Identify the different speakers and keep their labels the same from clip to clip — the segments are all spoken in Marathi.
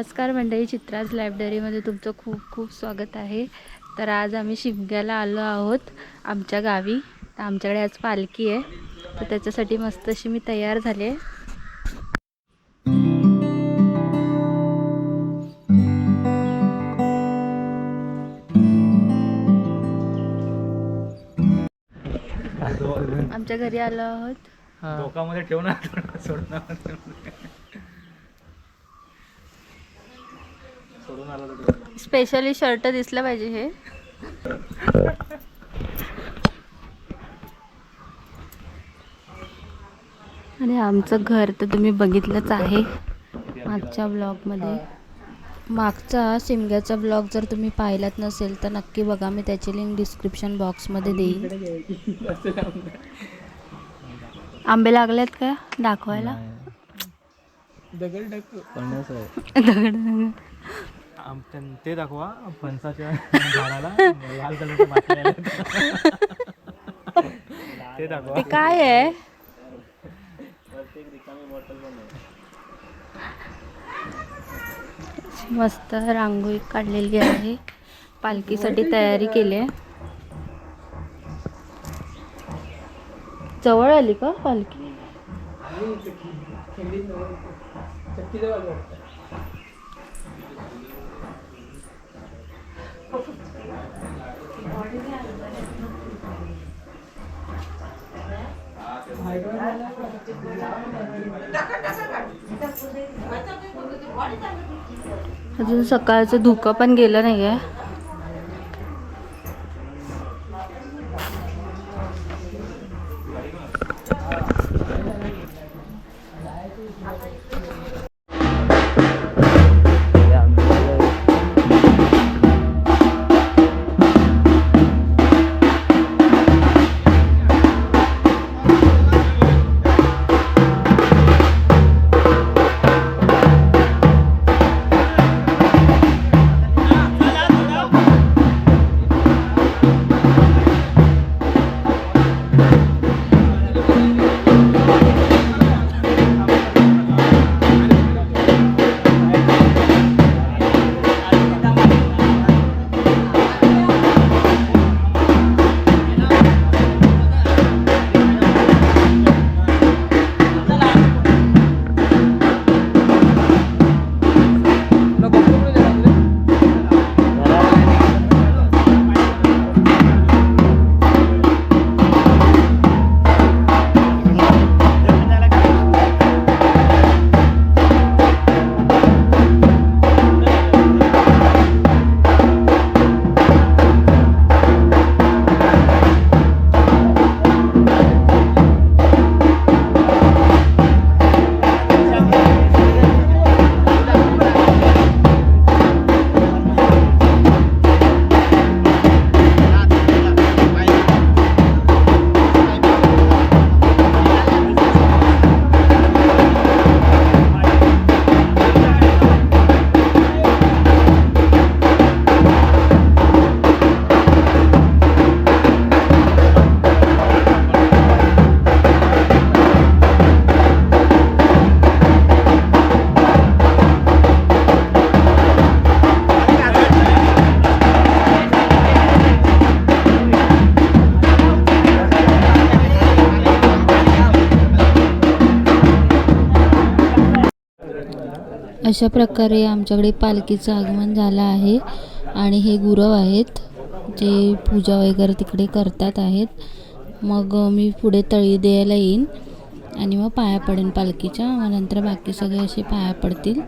Speaker 1: नमस्कार मंडळी चित्राज लायब्ररीमध्ये तुमचं खूप खूप स्वागत आहे. तर आज आम्ही शिमग्याला आलो आहोत आमच्या गावी. तर आमच्याकडे आज पालखी आहे. तर त्याच्यासाठी मस्त अशी मी तयार झाले आहे. आमच्या घरी आलो आहोत.
Speaker 2: डोकामध्ये ठेव ना सोडून आला तर. सोडून आला तर.
Speaker 1: स्पेशली शर्ट दिसलं पाहिजे हे. आणि आमचं घर तर तुम्ही बघितलंच आहे मागच्या ब्लॉगमध्ये. मागचा शिमग्याचा ब्लॉग जर तुम्ही पाहिलात नसेल तर नक्की बघा मी त्याची लिंक डिस्क्रिप्शन बॉक्समध्ये देईन. आंबे लागलेत का दाखवायला?
Speaker 2: दगड
Speaker 1: दगड
Speaker 2: आम- त्यां- ते दाखवा फणसाच्या झाडाला लाल कलरच्या बाटल्या आल्या. ते दाखवा.
Speaker 1: ते काय आहे? मस्त रांगोळी काढलेली आहे. पालखीसाठी तयारी केली आहे. जवळ आली का पालखी? अजून सकाळचं धुकं पण गेलं नाही आहे अशा प्रकारे आमच्याकडे पालखीचं आगमन झालं आहे आणि हे गुरव आहेत जे पूजा वगैरे तिकडे करतात आहेत. मग मी पुढे तळी द्यायला येईन आणि मग पाया पडेन पालखीच्या. मग नंतर बाकी सगळे असे पाया पडतील.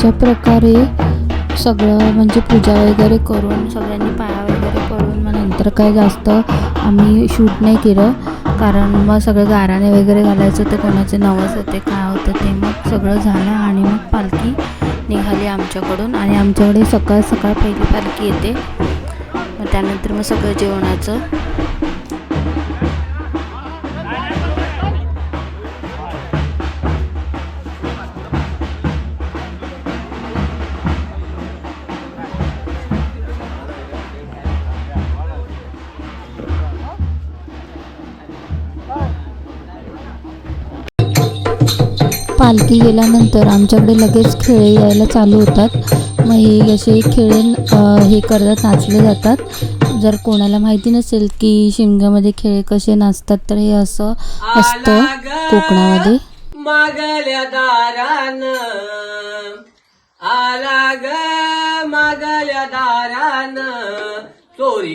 Speaker 1: अशा प्रकारे सगळं म्हणजे पूजा वगैरे करून सगळ्यांनी पाया वगैरे पडून मग नंतर काय जास्त आम्ही शूट नाही केलं. कारण मग सगळं गाराने वगैरे घालायचं ते कोणाचे नवस होते काय होतं ते मग सगळं झालं आणि मग पालखी निघाली आमच्याकडून आणि आमच्याकडे सकाळ सकाळ पहिली पालखी येते. मग त्यानंतर मग सगळं जेवणाचं पालखी गेल्यानंतर आमच्याकडे लगेच खेळ यायला चालू होतात. मग हे असे खेळ हे करतात नाचले जातात. जर कोणाला माहिती नसेल की शिमग्यामध्ये खेळ कसे नाचतात तर हे असं असतं कोकणामध्ये.
Speaker 3: मागल्या दारान आला ग मागल्या दारान चोरी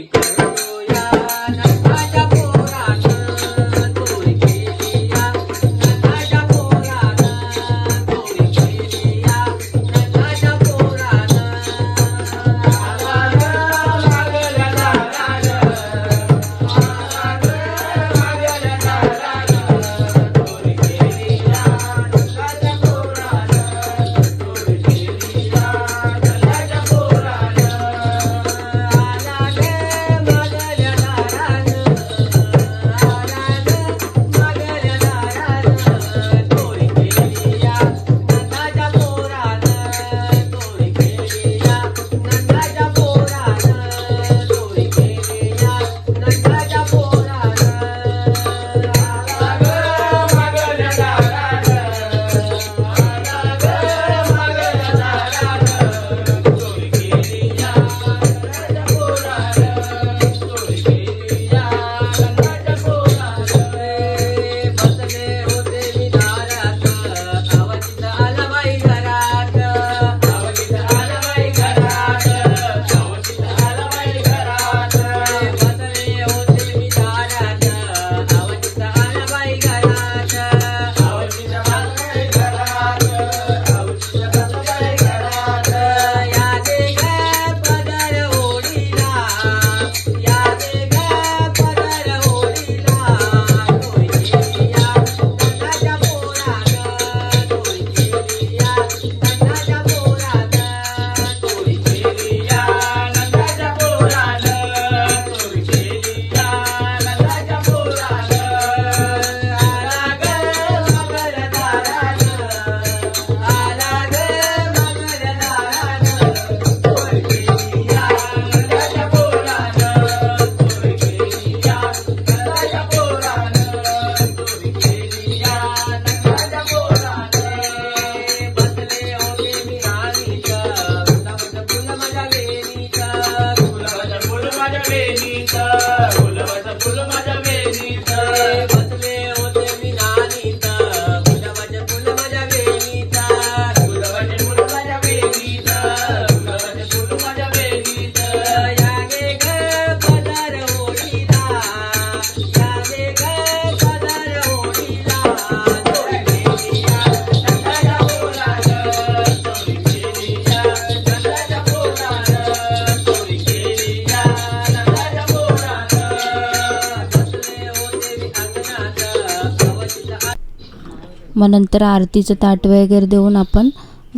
Speaker 1: मग नंतर आरतीचं ताट वगैरे देऊन आपण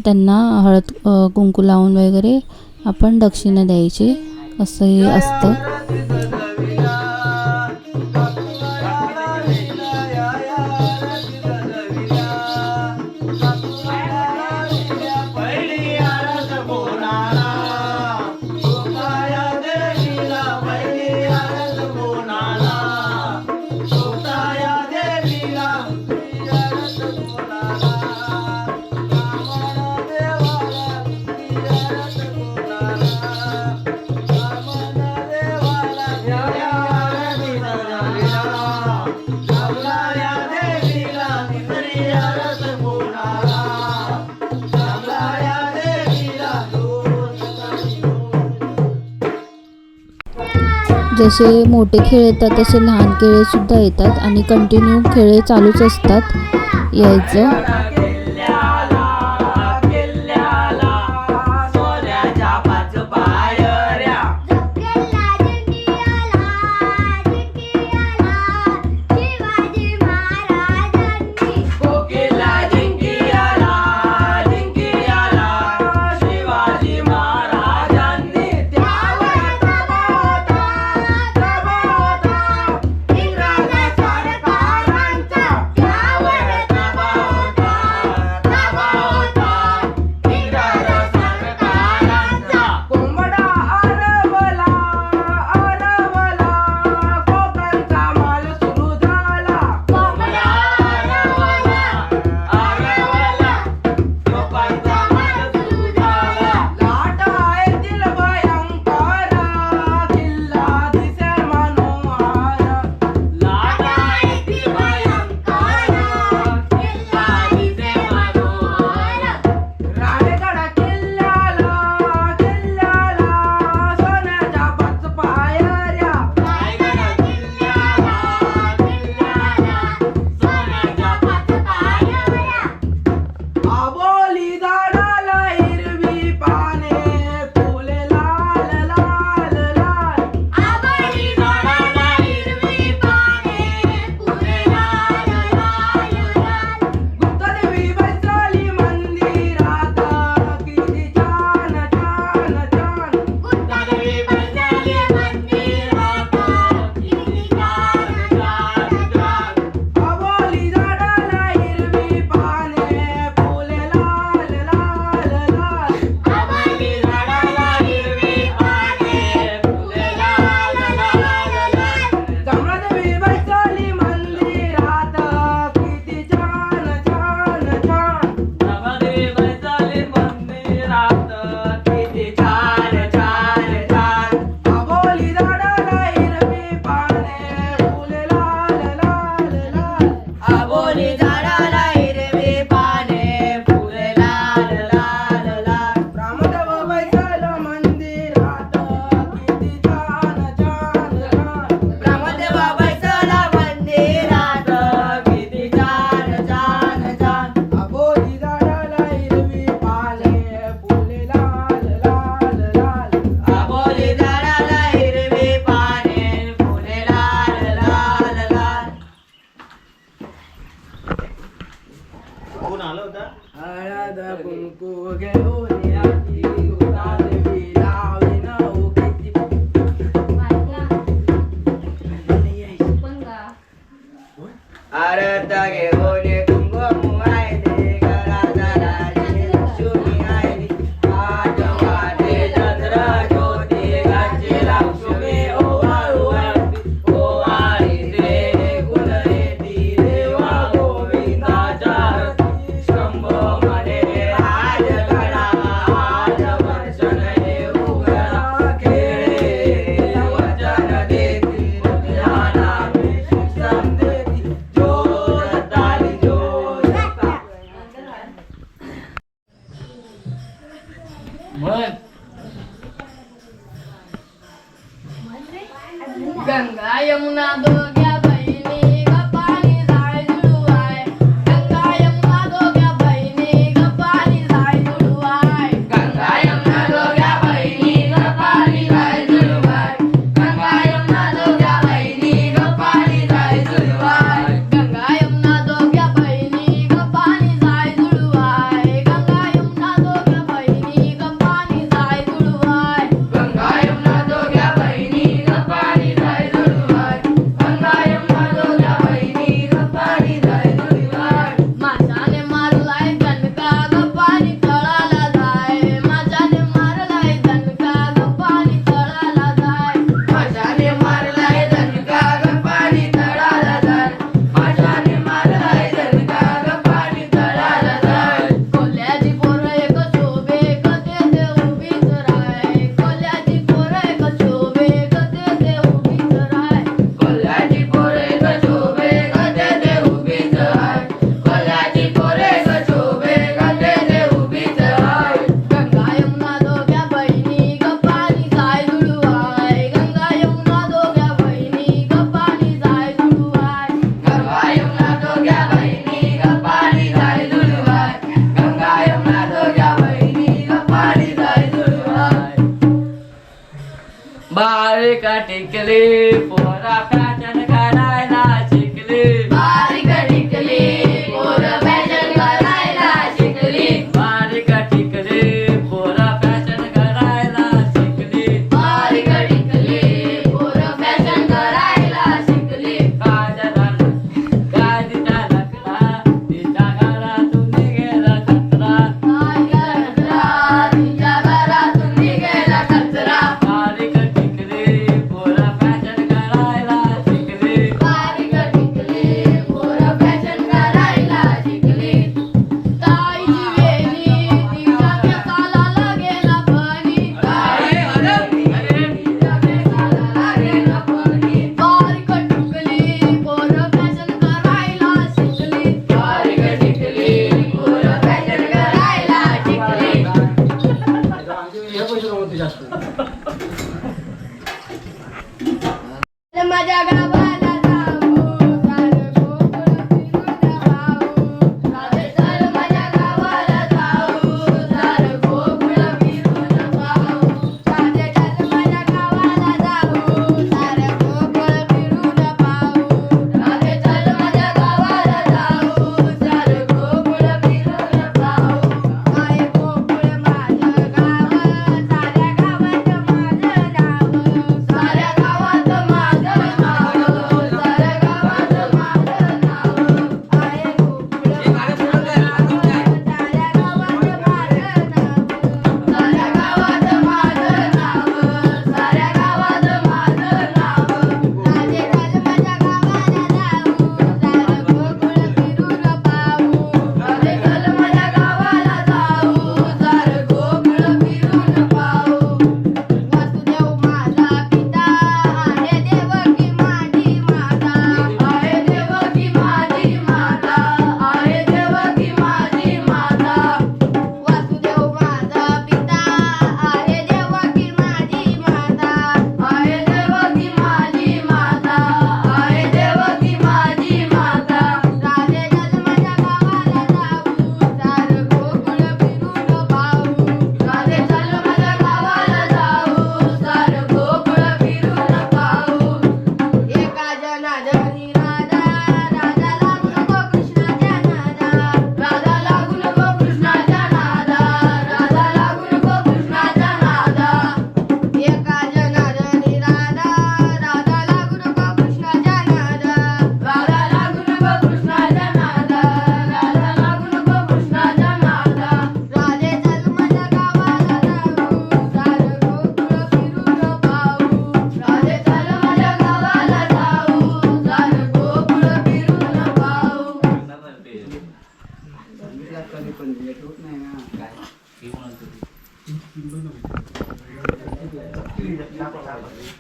Speaker 1: त्यांना हळद कुंकू लावून वगैरे आपण दक्षिणा द्यायची. असंही असतं. जसे मोठे खेळ येतात तसे लहान खेळसुद्धा येतात आणि कंटिन्यू खेळ चालूच असतात यायचं.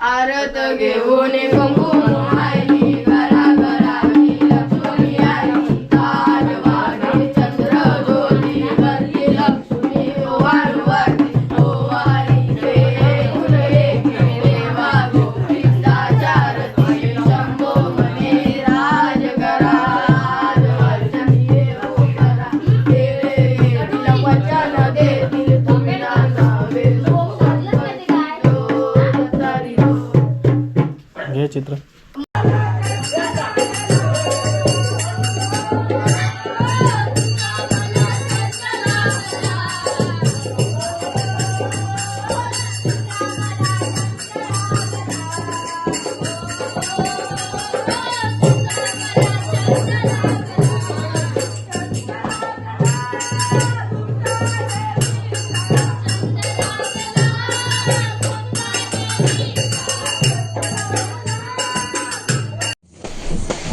Speaker 3: आरत घेऊन कुंकुम आली
Speaker 4: घरा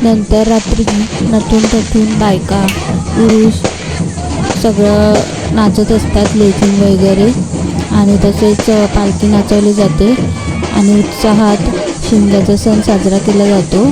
Speaker 1: नंतर रात्री नटून तटून बायका पुरुष सगळं नाचत असतात लेझिम वगैरे. आणि तसेच पालखी नाचवली जाते. आणि उत्साहात शिमग्याचा सण साजरा केला जातो.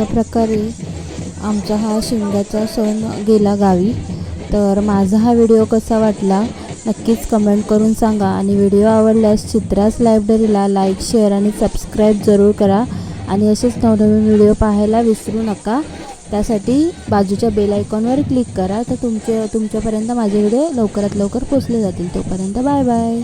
Speaker 1: अशा प्रकारे आमचा हा शिमग्याचा सण गेला गावी. तर माझा हा व्हिडिओ कसा वाटला नक्कीच कमेंट करून सांगा. आणि व्हिडिओ आवडल्यास चित्रास लायब्ररीला लाईक शेअर आणि सबस्क्राईब जरूर करा. आणि असेच नवनवीन व्हिडिओ पाहायला विसरू नका. त्यासाठी बाजूच्या बेल आयकॉनवर क्लिक करा. तर तुमचे तुमच्यापर्यंत माझे व्हिडिओ लवकरात लवकर पोचले जातील. तोपर्यंत बाय बाय.